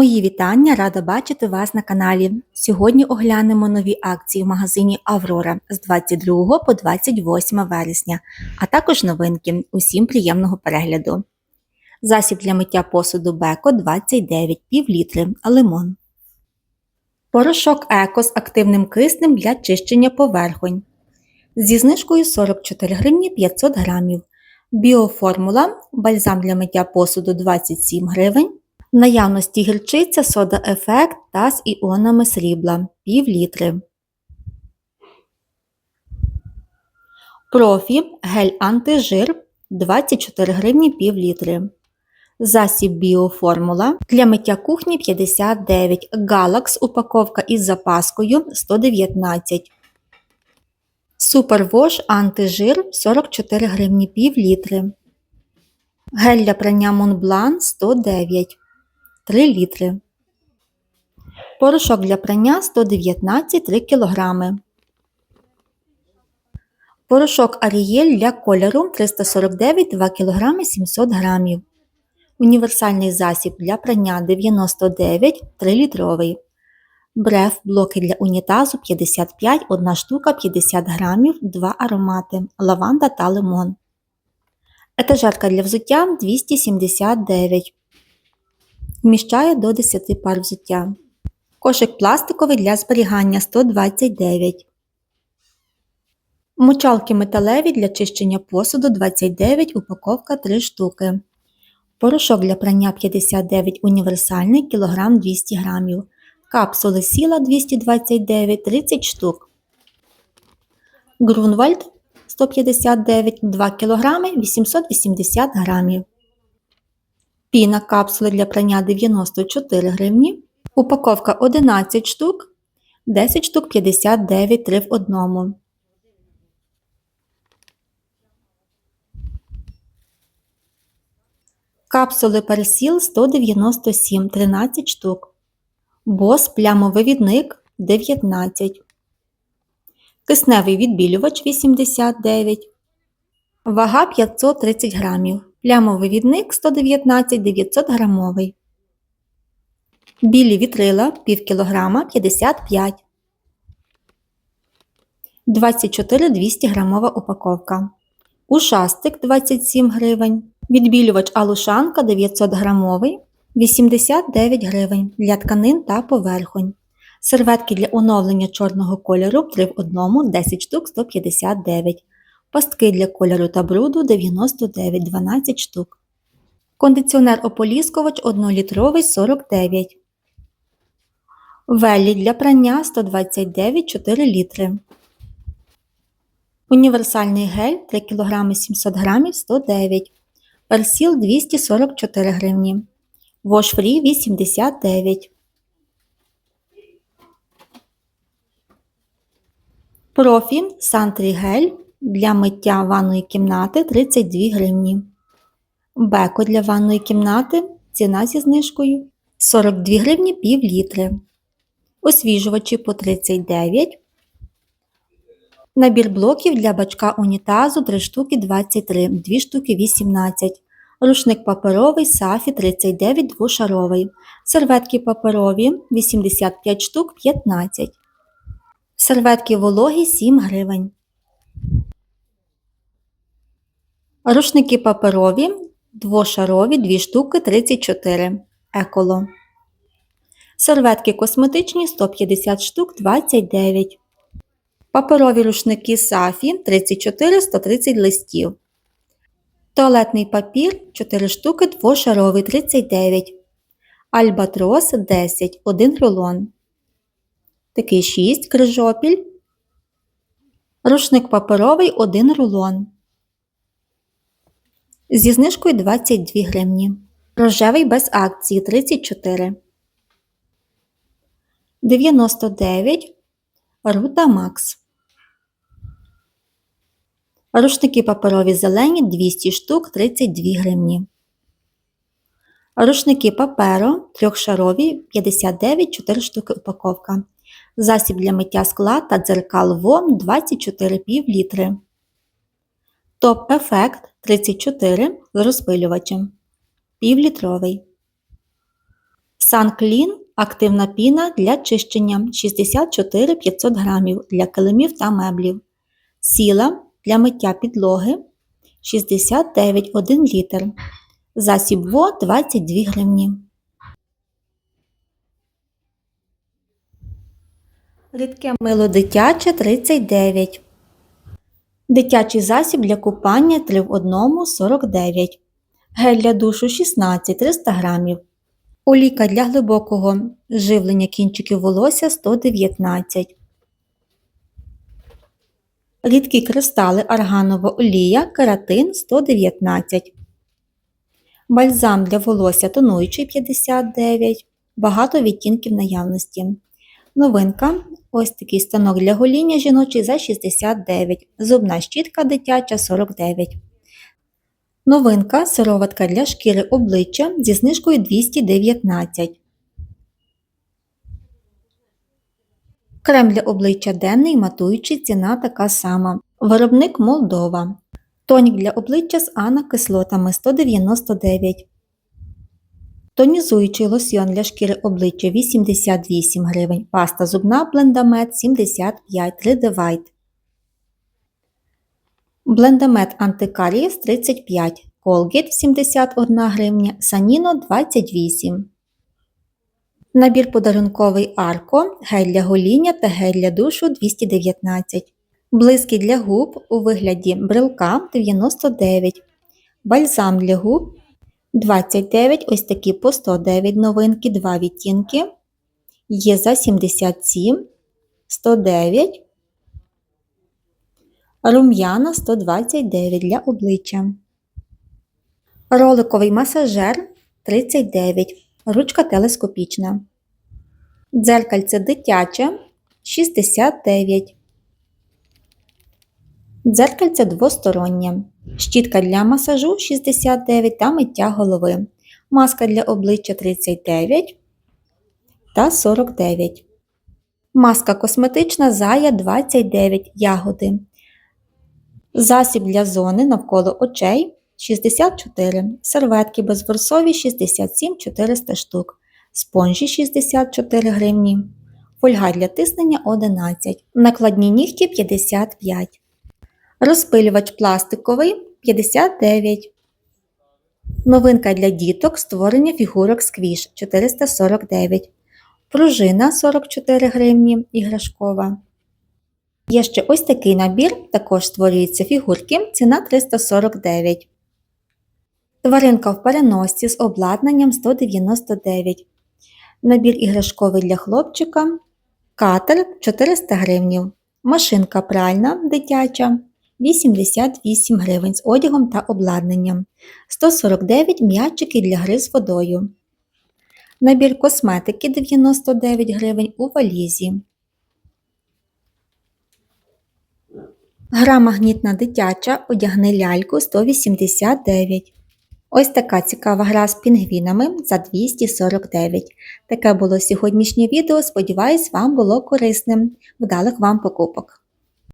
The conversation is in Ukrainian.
Мої вітання, рада бачити вас на каналі. Сьогодні оглянемо нові акції в магазині Аврора з 22 по 28 вересня, а також новинки. Усім приємного перегляду. Засіб для миття посуду Беко 29 пів літри, лимон. Порошок Еко з активним киснем для чищення поверхонь. Зі знижкою 44 гривні 500 грамів. Біоформула, бальзам для миття посуду 27 гривень. Наявності гірчиця, сода ефект та з іонами срібла пів літри. Профі гель антижир 24 гривні пів літри. Засіб біоформула для миття кухні 59. Галакс упаковка із запаскою 119. Супервош антижир 44 гривні пів літри. Гель для прання Монблан 109 3 літри. Порошок для прання 119 3 кг. Порошок Арієль для кольору 349 2 кг 700 г. Універсальний засіб для прання 99 3 літровий. Бреф блоки для унітазу 55 1 штука 50 грамів, 2 аромати лаванда та лимон. Етажерка для взуття 279 Вміщає до 10 пар взуття. Кошик пластиковий для зберігання 129. Мочалки металеві для чищення посуду 29, упаковка 3 штуки. Порошок для прання 59 універсальний кілограм 200 грамів. Капсули сіла 229 30 штук. Грунвальд 159 2 кг 880 грамів. Піна капсули для прання 94 гривні. Упаковка 11 штук, 10 штук 59 3 в одному. Капсули персіл 197 13 штук. Бос плямовивідник 19. Кисневий відбілювач 89. Вага 530 грамів. Плямовий відник 119 900 грамовий. Білі вітрила пів кілограма 55. 24 200 грамова упаковка. Ушастик 27 гривень. Відбілювач Алушанка 900 грамовий 89 гривень для тканин та поверхонь. Серветки для оновлення чорного кольору 3 в 1 10 штук 159 Пастки для кольору та бруду 99 12 штук. Кондиціонер ополіскувач 1-літровий 49. Веллі для прання 129 4 літри. Універсальний гель 3 кг 700 г 109 Персіл 244 гривні. Free 89. Профі Сантрі гель для миття ванної кімнати 32 гривні. Беко для ванної кімнати ціна зі знижкою 42 гривні пів літри. Освіжувачі по 39. Набір блоків для бачка унітазу 3 штуки 23, 2 штуки 18. Рушник паперовий Сафі 39 двошаровий. Серветки паперові 85 штук 15. Серветки вологі 7 гривень. Рушники паперові двошарові 2 штуки 34 еколо. Серветки косметичні 150 штук 29. Паперові рушники Сафі 34 130 листів. Туалетний папір 4 штуки двошаровий 39. Альбатрос 10 1 рулон. Такий 6 крижопіль. Рушник паперовий 1 рулон. Зі знижкою 22 гривні. Рожевий без акції 34. 99. Рута Макс. Рушники паперові зелені 200 штук 32 гривні. Рушники паперу трьохшарові 59 4 штуки упаковка. Засіб для миття скла та дзеркал ВОМ 24 пів літри. Топ Ефект 34 з розпилювачем. Півлітровий. Санклін активна піна для чищення 64 500 грамів для килимів та меблів. Сіла для миття підлоги 69 1 літр. Засіб ВО 22 гривні. Рідке мило дитяче 39. Дитячий засіб для купання 3 в 1 49. Гель для душу 16 300 грамів. Олійка для глибокого живлення кінчиків волосся 119. Рідкі кристали арганова олія кератин 119. Бальзам для волосся тонуючий 59. Багато відтінків наявності. Новинка. Ось такий станок для гоління жіночий за 69. Зубна щітка дитяча 49. Новинка сироватка для шкіри обличчя зі знижкою 219. Крем для обличчя денний матуючий ціна така сама. Виробник Молдова. Тонік для обличчя з анакислотами 199. Тонізуючий лосьйон для шкіри обличчя 88 гривень. Паста зубна блендамет 75 3D White. Блендамет антикарієс 35, Colgate 71 гривня, Саніно 28. Набір подарунковий Арко, гель для гоління та гель для душу 219. Блиски для губ у вигляді брелка 99. Бальзам для губ 29. Ось такі по 109 новинки, 2 відтінки. Є за 77, 109. Рум'яна 129 для обличчя. Роликовий масажер 39. Ручка телескопічна. Дзеркальце дитяче 69. Дзеркальце двостороннє. Щітка для масажу 69 та миття голови. Маска для обличчя 39 та 49. Маска косметична зая 29 ягоди. Засіб для зони навколо очей 64, серветки безворсові 67 400 штук, спонжі 64 гривні, фольга для тиснення 11, накладні нігті 55, розпилювач пластиковий 59. Новинка для діток створення фігурок сквіш 449, пружина 44 гривні іграшкова. Є ще ось такий набір, також створюються фігурки, ціна 349. Тваринка в переносці з обладнанням 199. Набір іграшковий для хлопчика. Катер 400 гривнів. Машинка пральна дитяча 88 гривень з одягом та обладнанням. 149 м'ячики для гри з водою. Набір косметики 99 гривень у валізі. Гра магнітна дитяча одягни ляльку 189. Ось така цікава гра з пінгвінами за 249. Таке було сьогоднішнє відео. Сподіваюсь, вам було корисним. Вдалих вам покупок!